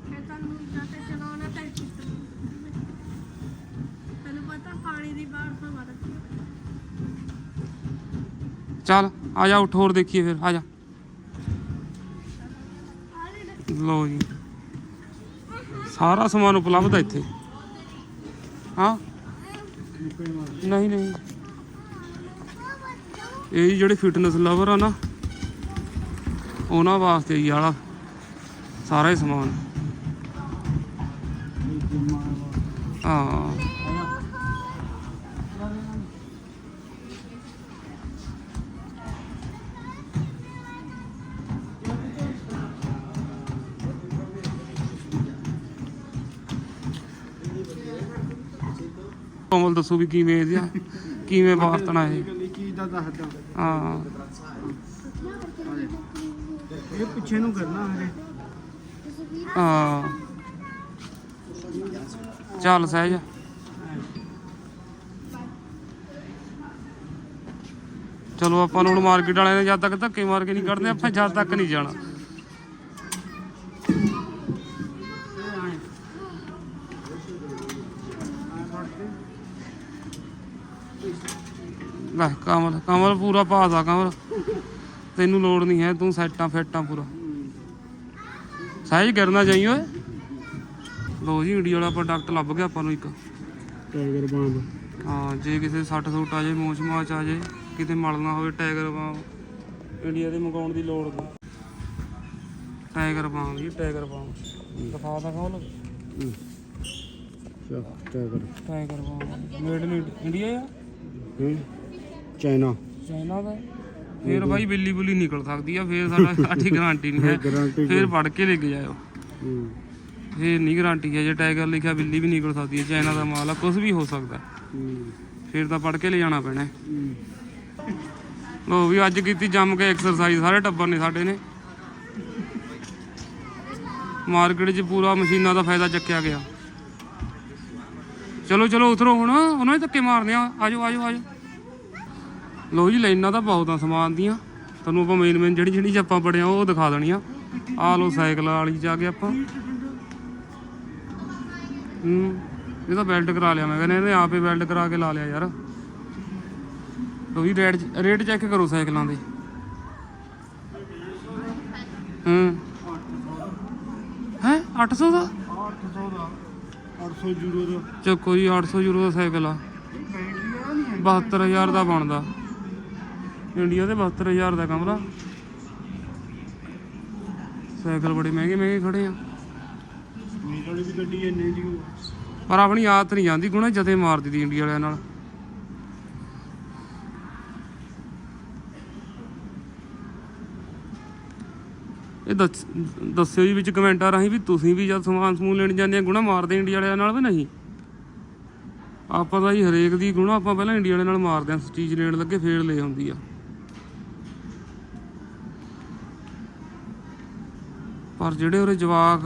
ਫਿਰ ਤੁਹਾਨੂੰ ਜਾਂ ਤੇ ਚਲਾਉਣਾ ਤਾਂ ਕਿਸ ਤੈਨੂੰ ਪਤਾ ਪਾਣੀ ਦੀ ਬਾੜ ਤੋਂ ਮਾਰਦੀ ਚੱਲ ਆ ਜਾ ਉੱਠ ਹੋਰ ਦੇਖੀਏ ਫਿਰ ਆ ਜਾ। ਲੋ ਜੀ। ਸਾਰਾ ਸਮਾਨ ਉਪਲਬਧ ਹੈ ਇੱਥੇ। ਹਾਂ? ਨਹੀਂ ਨਹੀਂ। ਇਹ ਜੀ ਜਿਹੜੇ ਫਿਟਨੈਸ ਲਵਰ ਆ ਨਾ, ਉਹਨਾਂ ਵਾਸਤੇ ਹੀ ਆਲਾ ਸਾਰਾ ਹੀ ਸਮਾਨ। ਹਾਂ। ਕਮਲ, ਦੱਸੋ ਵੀ ਕਿਵੇਂ ਇਹਦਾ ਕਿਵੇਂ ਵਰਤਣਾ ਇਹ? ਕਹਿੰਦੀ ਚੀਜ਼ ਦਾ ਦੱਸਦਾ। ਹਾਂ। ਇਹ ਪਿੱਛੇ ਨੂੰ ਕਰਨਾ ਹਰੇ ਹਾਂ। ਚੱਲ ਸਹਿਜ। ਚਲੋ ਆਪਾਂ ਨੂੰ ਹੁਣ ਮਾਰਕੀਟ ਵਾਲਿਆਂ ਨੇ ਜਦ ਤੱਕ ਧੱਕੇ ਮਾਰ ਕੇ ਨਹੀਂ ਕੱਢਦੇ ਆਪਾਂ ਜਦ ਤੱਕ ਨਹੀਂ ਜਾਣਾ। ਲੈ ਕਮਲ ਕਮਲ ਪੂਰਾ ਆ ਕਮਲ। ਤੈਨੂੰ ਲੋੜ ਨਹੀਂ ਹੈ ਤੂੰ ਸੈਟਾਂ ਫੈਟਾਂ ਪੂਰਾ। ਸਹਿਜ ਗਿਰਨਾ ਜਾਈ ਓਏ। ਲੋ ਜੀ ਇੰਡੀਆ ਵਾਲਾ ਪ੍ਰੋਡਕਟ ਲੱਭ ਗਿਆ ਆਪਾਂ ਨੂੰ ਇੱਕ। ਟਾਈਗਰ ਬਾਂਬ ਹਾਂ ਜੇ ਕਿਸੇ ਸੱਟ ਸੁੱਟ ਆ ਜੇ ਮੋਚ ਮਾਚ ਆ ਜੇ ਕਿਤੇ ਮਲਣਾ ਹੋਵੇ ਟਾਈਗਰ ਬਾਮ ਇੰਡੀਆ ਦੇ ਮੰਗਾਉਣ ਦੀ ਲੋੜ ਨਹੀਂ। Tiger Balm ji Tiger balm ਦਿਖਾ ਦਾ ਖੋਲ tiger tiger balm made in India ਆ? ਹੂੰ। ਚਾਈਨਾ। ਚਾਈਨਾ ਦਾ। ਫੇਰ ਭਾਈ ਬਿੱਲੀ ਬੁੱਲੀ ਨਿਕਲ ਸਕਦੀ ਆ ਫੇਰ ਸਾਡਾ ਸਾਡੀ ਗਾਰੰਟੀ ਨਹੀਂ ਹੈ। ਗਾਰੰਟੀ ਫੇਰ ਫੜ ਕੇ ਲੈ ਕੇ ਜਾਇਓ। ਹੂੰ। ਫੇਰ ਨਹੀਂ ਗਾਰੰਟੀ ਹੈ ਜੇ ਟਾਈਗਰ ਲਿਖਿਆ ਬਿੱਲੀ ਵੀ ਨਿਕਲ ਸਕਦੀ ਹੈ ਚਾਈਨਾ ਦਾ ਮਾਲ ਆ ਕੁਝ ਵੀ ਹੋ ਸਕਦਾ। ਹੂੰ। ਫੇਰ ਤਾਂ ਪੜ ਕੇ ਲੈ ਜਾਣਾ ਪੈਣਾ। ਲੋ ਵੀ ਅੱਜ ਕੀਤੀ ਜੰਮ ਕੇ ਐਕਸਰਸਾਈਜ਼ ਸਾਰੇ ਟੱਬਰ ਨੇ ਸਾਡੇ ਨੇ। ਮਾਰਕੀਟ 'ਚ ਪੂਰਾ ਮਸ਼ੀਨਾਂ ਦਾ ਫਾਇਦਾ ਚੱਕਿਆ ਗਿਆ। ਚਲੋ ਚਲੋ ਉਤਰੋ ਹੁਣ ਉਹਨਾਂ ਦੇ ਧੱਕੇ ਮਾਰਦੇ ਆ। ਆਜੋ ਆਜੋ ਆਜੋ। ਲੋ ਜੀ ਲਾਈਨਾਂ ਤਾਂ ਬਹੁਤ ਆ ਸਮਾਨ ਦੀਆਂ। ਤੁਹਾਨੂੰ ਆਪਾਂ ਮੇਨ ਮੇਨ ਜਿਹੜੀ ਜਿਹੜੀ ਆਪਾਂ ਬੜਿਆ ਉਹ ਦਿਖਾ ਦੇਣੀਆਂ ਆ। ਲੋ ਸਾਈਕਲ ਵਾਲੀ ਜਾ ਕੇ ਆਪਾਂ। ਹੂੰ ਇਹ ਤਾਂ ਬੈਲਟ ਕਰਾ ਲਿਆ ਮੈਂ ਕਹਿੰਦਾ ਇਹਨੇ ਆਪੇ ਬੈਲਟ ਕਰਾ ਕੇ ਲਾ ਲਿਆ ਯਾਰ। ਲੋ ਵੀ ਰੇਟ ਰੇਟ ਚੈੱਕ ਕਰੋ ਸਾਈਕਲਾਂ ਦੇ। ਹੂੰ। ਹੈ 800 ਦਾ? 800 ਦਾ 800 ਯੂਰੋ ਦਾ। ਚੱਕੋ ਜੀ 800 ਯੂਰੋ ਦਾ ਸਾਈਕਲ ਆ। ਬੈਟਰੀ ਵਾਲਾ ਨਹੀਂ ਹੈ 72000 ਦਾ ਬਣਦਾ। ਇੰਡੀਆ ਦੇ 72000 ਦਾ ਕਮਰਾ। ਸਾਈਕਲ ਬੜੇ ਮਹਿੰਗੇ ਮਹਿੰਗੇ ਖੜੇ ਆ। ਮੇਰੇ ਵਾਲੀ ਵੀ ਗੱਡੀ ਇੰਨੇ ਦੀ ਪਰ ਆਪਣੀ ਆਦਤ ਨਹੀਂ ਜਾਂਦੀ, ਗੁਣਾ ਜਦੇ ਮਾਰਦੀ ਦੀ ਇੰਡੀਆ ਵਾਲਿਆਂ ਨਾਲ। ਇਹ ਦੱਸਿਓ ਜੀ ਵਿੱਚ ਕਮੈਂਟਾਂ ਰਾਹੀਂ ਵੀ ਤੁਸੀਂ ਵੀ ਜਦ ਸਮਾਨ ਸਮੂਨ ਲੈਣ ਜਾਂਦੇ ਆ, ਗੁਣਾ ਮਾਰਦੇ ਇੰਡੀਆ ਵਾਲਿਆਂ ਨਾਲ ਵੀ ਨਹੀਂ? ਆਪਾਂ ਤਾਂ ਜੀ ਹਰੇਕ ਦੀ ਗੁਣਾ ਆਪਾਂ ਪਹਿਲਾਂ ਇੰਡੀਆ ਵਾਲਿਆਂ ਨਾਲ ਮਾਰਦੇ ਆ ਚੀਜ਼ ਲੈਣ ਲੱਗੇ, ਫੇਰ ਲੈ ਹੁੰਦੀ ਆ। ਪਰ ਜਿਹੜੇ ਉਹਰੇ ਜਵਾਕ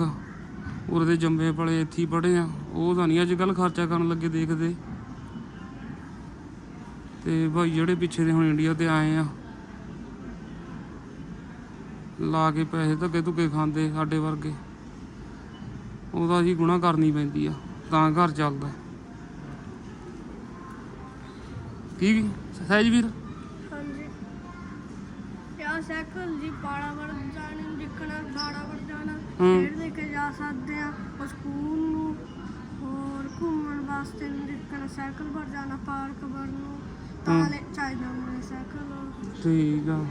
ਉਰੇ ਦੇ ਜੰਮੇ ਪਲੇ ਇੱਥੇ ਹੀ ਪੜੇ ਆ, ਉਹ ਤਾਂ ਨਹੀਂ ਅੱਜ ਕੱਲ ਖਰਚਾ ਕਰਨ ਲੱਗੇ ਦੇਖਦੇ। ਤੇ ਭਾਈ ਜਿਹੜੇ ਪਿੱਛੇ ਦੇ ਹੁਣ ਇੰਡੀਆ ਤੇ ਆਏ ਆ, ਲਾ ਕੇ ਪੈਸੇ ਧੱਕੇ ਧੁੱਕੇ ਖਾਂਦੇ ਸਾਡੇ ਵਰਗੇ, ਉਹਦਾ ਜੀ ਗੁਣਾ ਕਰਨੀ ਪੈਂਦੀ ਆ, ਤਾਂ ਘਰ ਚੱਲਦਾ। ਕੀ ਸਹਿਜ ਵੀਰ? ਹਾਂਜੀ। ਯਾ ਸਾਈਕਲ ਜੀ ਪਾੜਾ ਵੜ ਜਾਣ ਜਿੱਕਣਾ ਬਾੜਾ ਵੜ ਖੇਡ ਕੇ ਜਾ ਸਕਦੇ ਆ ਉਹ ਸਕੂਲ ਨੂੰ ਹੋਰ ਘੁੰਮਣ ਵਾਸਤੇ ਨੂੰ ਜਿੱਕਣਾ ਸਾਈਕਲ ਵੜ ਜਾਣਾ ਪਾਰਕ ਵੜ ਨੂੰ ਤਾਂ ਲੈ ਚਾਹੀਦਾ ਮੈਨੂੰ ਸਾਈਕਲ। ਠੀਕ ਆ।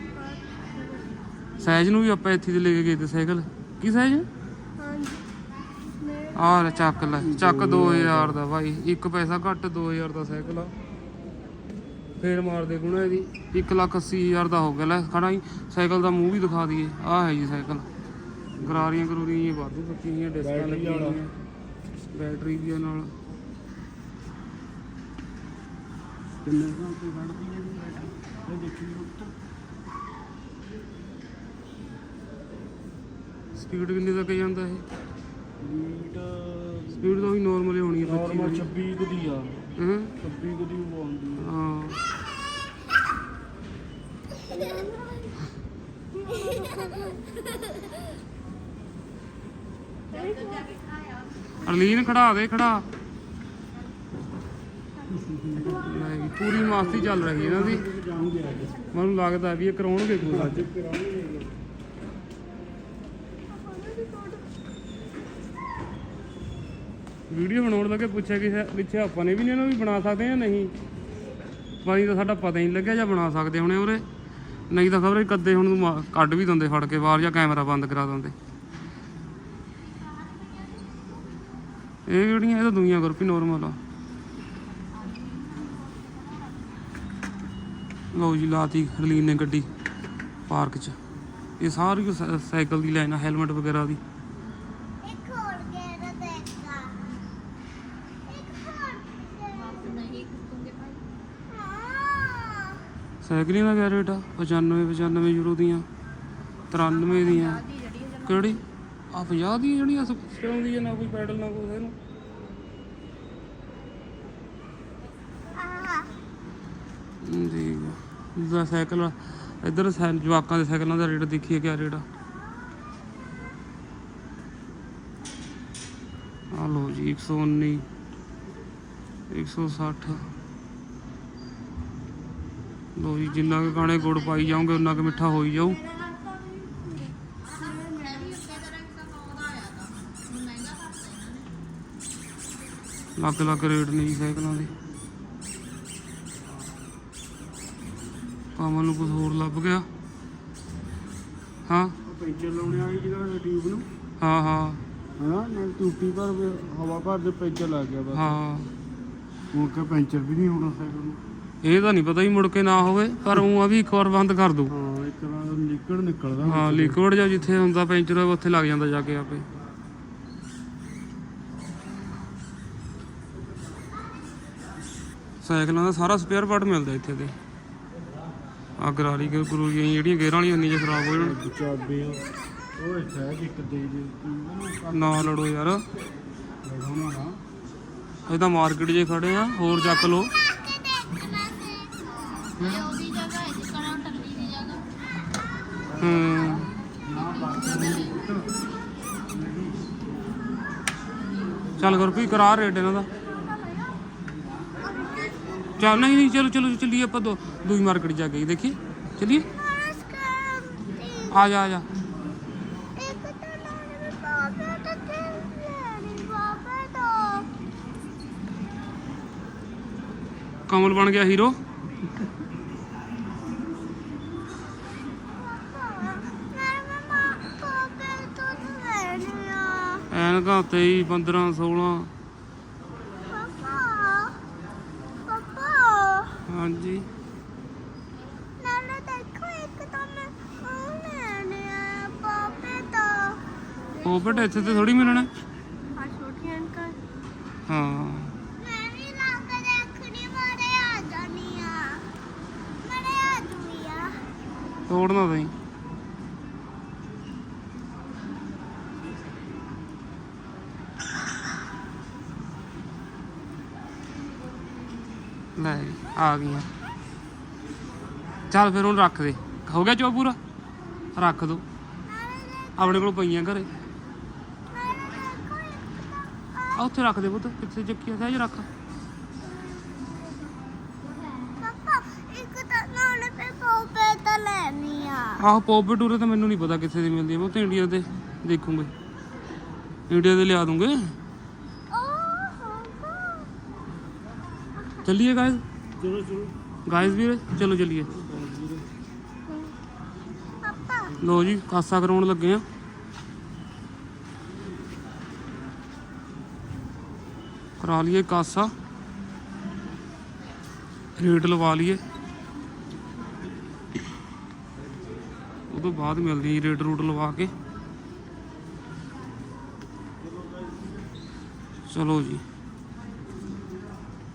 ਸਹਿਜ ਨੂੰ ਵੀ ਆਪਾਂ ਇੱਥੇ ਦੇ ਲੈ ਕੇ ਗਏ ਤੇ ਸਾਈਕਲ। ਕੀ ਸਹਿਜ? ਹਾਂਜੀ। ਮੈਂ ਆਹ ਲੈ ਚੱਕ ਲੈ ਚੱਕ 2000 ਦਾ ਭਾਈ ਇੱਕ ਪੈਸਾ ਘੱਟ 2000 ਦਾ ਸਾਈਕਲ ਆ। ਫੇਰ ਮਾਰਦੇ ਗੁਣਾ ਇਹਦੀ। 1 ਲੱਖ 80 ਹਜ਼ਾਰ ਦਾ ਹੋ ਗਿਆ। ਲੈ ਖੜਾ ਹੀ। ਸਾਈਕਲ ਦਾ ਮੂੰਹ ਵੀ ਦਿਖਾ ਦਈਏ। ਆਹ ਹੈ ਜੀ ਸਾਈਕਲ। ਗਰਾਰੀਆਂ ਗਰੂਰੀਆਂ ਇਹ ਵਾਧੂ ਬੱਚੀਆਂ ਹੋਈਆਂ ਡਿਸਕਾਂ ਲੱਗੀਆਂ ਹੋਈਆਂ। ਬੈਟਰੀ ਵੀ ਆ ਨਾਲ। ਕਿੰਨੇ ਘੰਟੇ ਕੱਢਦੀ ਹੈ ਜੀ ਬੈਟਰੀ ਇਹ ਦੇਖੀ ਉੱਤ। ਸਪੀਡ ਕਿੰਨੀ ਤੱਕ ਜਾਂਦਾ ਇਹ? ਮੀਟ ਸਪੀਡ ਤਾਂ ਵੀ ਨਾਰਮਲ ਹੋਣੀ ਹੈ 25 ਨਾਰਮਲ ਦੀ 26 ਕੁ ਦੀ ਆ। ਹਾਂ? 26 ਕੁ ਦੀ ਉਹ ਆਉਂਦੀ ਆ। ਹਾਂ। ਅਰਲੀਨ, ਖੜਾ ਦੇ, ਖੜਾ। ਲੈ ਪੂਰੀ ਮਾਸਤੀ ਚੱਲ ਰਹੀ ਇਹਨਾਂ ਦੀ ਮੈਨੂੰ ਲੱਗਦਾ ਵੀ ਇਹ ਕਰਾਉਣਗੇ ਕੋਈ। ਅੱਜ ਵੀਡੀਓ ਬਣਾਉਣ ਲੱਗੇ, ਪੁੱਛਿਆ ਕਿ ਪਿੱਛੇ ਆਪਾਂ ਨੇ ਵੀ ਨਹੀਂ ਇਹਨਾਂ ਵੀ ਬਣਾ ਸਕਦੇ ਜਾਂ ਨਹੀਂ? ਪਾਣੀ ਤਾਂ ਸਾਡਾ ਪਤਾ ਹੀ ਨਹੀਂ ਲੱਗਿਆ ਜਾਂ ਬਣਾ ਸਕਦੇ ਹੁਣੇ ਉਰੇ ਨਹੀਂ ਤਾਂ ਖਬਰ ਕੱਦੇ ਹੁਣ ਕੱਢ ਵੀ ਦਿੰਦੇ ਫੜ ਕੇ ਬਾਹਰ ਜਾਂ ਕੈਮਰਾ ਬੰਦ ਕਰਾ ਦਿੰਦੇ। ਇਹ ਜਿਹੜੀਆਂ ਇਹ ਤਾਂ ਦੁਨੀਆ ਗਰੁੱਪ ਨਾਰਮਲ ਆ। ਲਓ ਜੀ ਲਾਤੀ ਹਰਲੀਨ ਨੇ ਗੱਡੀ ਪਾਰਕ 'ਚ। ਇਹ ਸਾਰੀ ਸਾਈਕਲ ਦੀ ਲਾਈਨ ਆ ਹੈਲਮਟ ਵਗੈਰਾ ਦੀ। ਸਾਈਕਲਿੰਗ ਦਾ ਕਿਆ ਰੇਟ ਆ? 95 95 ਯੂਰੋ ਦੀਆਂ 93 ਦੀਆਂ। ਕਿਹੜੀ? ਆ 50 ਦੀ ਜਿਹੜੀ ਆ ਦੀ ਆ, ਨਾ ਕੋਈ ਪੈਡਲ ਨਾ ਕੋਈ ਇਹਨੂੰ। ਦਾ ਸਾਈਕਲ। ਇੱਧਰ ਜਵਾਕਾਂ ਦੇ ਸਾਈਕਲਾਂ ਦਾ ਰੇਟ ਦੇਖੀਏ ਕਿਆ ਰੇਟ ਆ। ਆ ਲਓ ਜੀ 119 160 ਲਓ ਜੀ ਜਿੰਨਾ ਕੁ ਗਾਣੇ ਗੁੜ ਪਾਈ ਜਾਓਗੇ ਉਨਾ ਕੁ ਮਿੱਠਾ ਹੋਈ ਜਾਊ। ਲੱਗ ਲੱਗ ਰੇਟ ਨੇ ਜੀ ਸਾਈਕਲਾਂ ਦੇ। ਕਾਮਲ ਨੂੰ ਕੁਝ ਹੋਰ ਲੱਭ ਗਿਆ। ਹਾਂ? ਪੈਂਚਰ ਲਾਉਣੇ ਵਾਲੀ ਜਿਹੜਾ ਟਿਊਬ ਨੂੰ। ਹਾਂ ਹਾਂ। ਹਨਾ ਨਾਲ ਟੂਟੀ ਪਰ ਹਵਾ ਭਰ ਦੇ ਪੈਂਚਰ ਲੱਗ ਗਿਆ ਬਸ। ਹਾਂ। ਹੁਣ ਕਿ ਪੈਂਚਰ ਵੀ ਨਹੀਂ ਹੋਣਾ ਸਾਈਕਲ ਨੂੰ। ਇਹ ਤਾਂ ਨਹੀਂ ਪਤਾ ਹੀ ਮੁੜ ਕੇ ਨਾ ਹੋਵੇ ਪਰ ਉਹ ਆ ਵੀ ਇੱਕ ਵਾਰ ਬੰਦ ਕਰ ਦੋ। ਹਾਂ ਇੱਕ ਦਾ ਲਿਕਵਿਡ ਨਿਕਲਦਾ। ਹਾਂ ਲਿਕਵਿਡ ਜਾਂ ਜਿੱਥੇ ਹੁੰਦਾ ਪੈਂਚਰ ਉੱਥੇ ਲੱਗ ਜਾਂਦਾ ਜਾ ਕੇ ਆਪੇ। ਸਾਈਕਲਾਂ ਦਾ ਸਾਰਾ ਸਪੇਅਰ ਪਾਰਟ ਮਿਲਦਾ ਇੱਥੇ ਤੇ। ਆ ਗਰਾਰੀ ਗੁਰੂ ਗੁਰੂਆਂ ਜਿਹੜੀਆਂ ਗੇਅਰਾਂ ਵਾਲੀਆਂ ਹੁੰਦੀਆਂ ਖਰਾਬ ਹੋ ਜਾਣ। ਚਾਬੀ ਉਹ ਇੱਥੇ ਇੱਕ ਦੇ ਦੇ ਨਾ ਲੜੋ ਯਾਰ। ਲੜਾਉਣਾ ਨਾ ਅਸੀਂ ਤਾਂ ਮਾਰਕੀਟ 'ਚ ਖੜੇ ਆ, ਹੋਰ ਚੱਕ ਲਓ। ਉਹਦੀ ਜਗ੍ਹਾ ਹੈ ਹੂੰ। ਚੱਲ ਗੁਰਪ੍ਰੀਤ ਕਰਾ ਰੇਟ ਇਹਨਾਂ ਦਾ ਚੱਲ ਨਹੀਂ ਨਹੀਂ ਚਲੋ ਚਲੋ ਚੱਲੀਏ ਆਪਾਂ ਦੋ ਦੂਈ ਮਾਰਕੀਟ ਜਾ ਕੇ ਆਈਏ, ਦੇਖੀਏ ਚੱਲੀਏ ਆ ਜਾ ਆ ਜਾ ਇੱਕ ਤਾਂ ਲਾਣੇ ਬਾਬੇ ਤਾਂ ਤੇ ਲੈਣੀ ਬਾਬੇ ਤੋਂ ਕਮਲ ਬਣ ਗਿਆ ਹੀਰੋ ਮੇਰੇ ਮਮਾ ਬਾਬੇ ਤੋਂ ਲੈਣੀ ਆ ਐਨਕਾਂ 23 15 16 ਪਾਪਾ ਪਾਪਾ ਹਾਂਜੀ। ਨਾਲੇ ਦੇਖੋ ਇੱਕ ਤਾਂ ਮੈਂ ਉਹ ਲੈਣੀ ਆ ਤੋਂ। ਇੱਥੇ ਤੇ ਥੋੜੀ ਮਿਲਣਾ। ਆ ਛੋਟੀ ਅੰਕਲ। ਹਾਂ। ਮੈਂ ਵੀ ਲੱਗ ਦੇਖਣੀ ਮਾਰੇ ਆ ਜਾਨੀ ਆ। ਮਰੇ ਆ ਜੂਈ ਆ। ਤੋੜਨਾ ਤਾਂ ਆ ਗਈਆਂ ਚੱਲ ਫਿਰ ਉਹਨੂੰ ਰੱਖ ਦੇ। ਹੋ ਗਿਆ ਚੋ ਪੂਰਾ? ਰੱਖ ਦੋ। ਆਪਣੇ ਕੋਲ ਪਈਆਂ ਘਰੇ। ਆ ਉੱਥੇ ਰੱਖ ਦੇ ਪੁੱਤ ਕਿੱਥੇ ਚੱਕੀ ਆ ਸਹਿਜ ਰੱਖ। ਆਹ ਪੋਪ ਟੂਰੇ ਤਾਂ ਮੈਨੂੰ ਨਹੀਂ ਪਤਾ ਕਿੱਥੇ ਦੀ ਮਿਲਦੀ ਹੈ ਇੰਡੀਆ ਦੇ ਦੇਖੂਗੇ। ਇੰਡੀਆ ਦੇ ਲਿਆ ਦੂੰਗੇ। ਚੱਲੀਏ ਗਾਇਜ਼ ਚਲੋ ਚਲੋ ਗਾਇਸ ਵੀਰੇ, ਚਲੋ ਚੱਲੀਏ। ਪਾਪਾ ਲੋ ਜੀ, ਕਾਸਾ ਕਰਾਉਣ ਲੱਗੇ ਆ। ਕਰਾ ਲਈਏ ਕਾਸਾ। ਰੇਟ ਲਵਾ ਲਈਏ। ਉਹ ਤੋਂ ਬਾਅਦ ਮਿਲਦੀ ਜੀ ਰੇਟ ਰੂਟ ਲਵਾ ਕੇ। ਚਲੋ ਜੀ।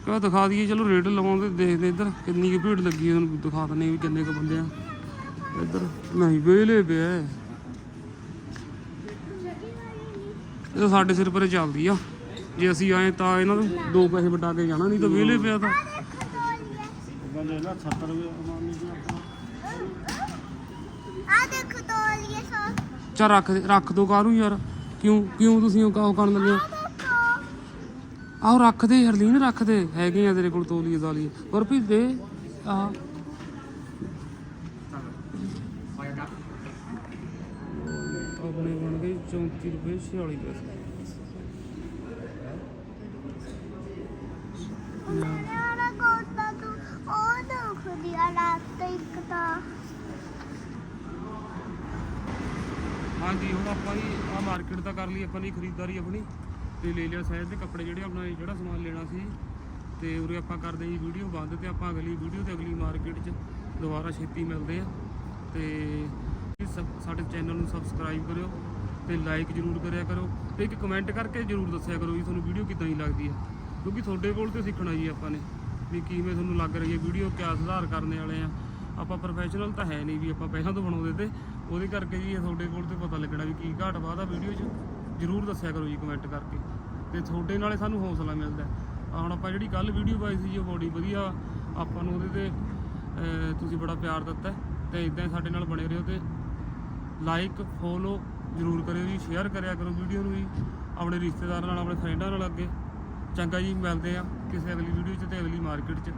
ਕਾ ਦਿਖਾ ਦਈਏ, ਚਲੋ ਰੇਟ ਲਵਾਉਂਦੇ ਦੇਖਦੇ ਇੱਧਰ ਕਿੰਨੀ ਕੁ ਭੀੜ ਲੱਗੀ ਹੈ ਤੁਹਾਨੂੰ ਦਿਖਾ ਦਿੰਦੇ ਵੀ ਕਿੰਨੇ ਕੁ ਬੰਦੇ ਆ। ਇੱਧਰ ਨਹੀਂ ਵੇਲੇ ਪਿਆ ਇਹ ਸਾਡੇ ਸਿਰ ਪਰੇ ਚੱਲਦੀ ਆ। ਜੇ ਅਸੀਂ ਆਏ ਤਾਂ ਇਹਨਾਂ ਨੂੰ ਦੋ ਪੈਸੇ ਵਟਾ ਕੇ ਜਾਣਾ, ਨਹੀਂ ਤਾਂ ਵੇਲੇ ਪਿਆ ਤਾਂ। ਦੇਖ ਤੋਲੀਏ 70 ਆ ਦੇਖ ਤੋਲੀਏ ਸੋ ਚਾ ਰੱਖ ਰੱਖ ਦੋ ਕਾਹਨੂੰ ਯਾਰ? ਕਿਉਂ ਕਿਉਂ ਤੁਸੀਂ ਉਹ ਕਾਹ ਕਰਨ ਲੱਗੇ ਆਹ ਰੱਖਦੇ, ਹਰਲੀਨ ਰੱਖ ਹੈਗੇ ਆ ਤੇਰੇ ਕੋਲ ਤੋਲੀਏ ਦਾਲੀਏ। ਗੁਰਪ੍ਰੀਤ ਦੇ, ਆਹ। ਆਪਣੇ ਬਣ ਗਏ 34 ਰੁਪਏ 46 ਪੈਸੇ। ਹਾਂਜੀ, ਹੁਣ ਆਪਾਂ ਜੀ ਆ ਮਾਰਕੀਟ ਤਾਂ ਕਰ ਲਈ ਆਪਾਂ ਨੇ ਖਰੀਦਦਾਰੀ ਆਪਣੀ। ਤੇ ਲੈ ਲਿਆ ਸਾਇਦ ਦੇ ਕੱਪੜੇ ਜਿਹੜੇ ਆਪਣਾ ਜਿਹੜਾ ਸਮਾਨ ਲੈਣਾ ਸੀ। ਤੇ ਉਰੇ ਆਪਾਂ ਕਰਦੇ ਜੀ ਵੀਡੀਓ ਬੰਦ ਤੇ ਆਪਾਂ ਅਗਲੀ ਵੀਡੀਓ ਤੇ ਅਗਲੀ ਮਾਰਕੀਟ 'ਚ ਦੁਬਾਰਾ ਛੇਤੀ ਮਿਲਦੇ ਆ। ਤੇ ਸਬ- ਸਾਡੇ ਚੈਨਲ ਨੂੰ ਸਬਸਕ੍ਰਾਈਬ ਕਰਿਓ ਤੇ ਲਾਈਕ ਜਰੂਰ ਕਰਿਆ ਕਰੋ ਤੇ ਇੱਕ ਕਮੈਂਟ ਕਰਕੇ ਜਰੂਰ ਦੱਸਿਆ ਕਰੋ ਵੀ ਤੁਹਾਨੂੰ ਵੀਡੀਓ ਕਿਦਾਂ ਦੀ ਲੱਗਦੀ ਆ। ਕਿਉਂਕਿ ਤੁਹਾਡੇ ਕੋਲ ਤੇ ਸਿੱਖਣਾ ਜੀ ਆਪਾਂ ਨੇ ਵੀ ਕਿਵੇਂ ਤੁਹਾਨੂੰ ਲੱਗ ਰਹੀ ਹੈ ਵੀਡੀਓ, ਕਿਆ ਸੁਧਾਰ ਕਰਨੇ ਵਾਲੇ ਆ। ਆਪਾਂ ਪ੍ਰੋਫੈਸ਼ਨਲ ਤਾਂ ਹੈ ਨਹੀਂ ਵੀ ਆਪਾਂ ਪਹਿਲਾਂ ਤੋਂ ਬਣਾਉਂਦੇ ਤੇ ਉਹਦੇ ਕਰਕੇ ਜੀ ਇਹ ਤੁਹਾਡੇ ਕੋਲ ਤੇ ਪਤਾ ਲੱਗਣਾ ਵੀ ਕੀ ਘਾਟ ਵਾਧਾ ਵੀਡੀਓ 'ਚ ਜਰੂਰ ਦੱਸਿਆ ਕਰੋ ਜੀ ਕਮੈਂਟ ਕਰਕੇ। ਤੇ ਤੁਹਾਡੇ ਨਾਲੇ ਸਾਨੂੰ ਹੌਸਲਾ ਮਿਲਦਾ ਆ ਹੁਣ ਆਪਾਂ ਜਿਹੜੀ ਕੱਲ ਵੀਡੀਓ ਪਾਈ ਸੀ ਜੀ, ਉਹ ਬੜੀ ਵਧੀਆ ਆਪਾਂ ਨੂੰ ਉਹਦੇ ਤੇ ਤੁਸੀਂ ਬੜਾ ਪਿਆਰ ਦਿੱਤਾ ਤੇ ਇਦਾਂ ਸਾਡੇ ਨਾਲ ਬਣੇ ਰਹੋ ਤੇ ਲਾਈਕ ਫੋਲੋ ਜਰੂਰ ਕਰਿਓ ਜੀ ਸ਼ੇਅਰ ਕਰਿਆ ਕਰੋ ਵੀਡੀਓ ਨੂੰ ਜੀ, ਆਪਣੇ ਰਿਸ਼ਤੇਦਾਰਾਂ ਨਾਲ, ਆਪਣੇ ਫਰੈਂਡਾਂ ਨਾਲ ਅੱਗੇ। ਚੰਗਾ ਜੀ, ਮਿਲਦੇ ਆ ਕਿਸੇ ਅਗਲੀ ਵੀਡੀਓ 'ਚ ਤੇ ਅਗਲੀ ਮਾਰਕੀਟ 'ਚ।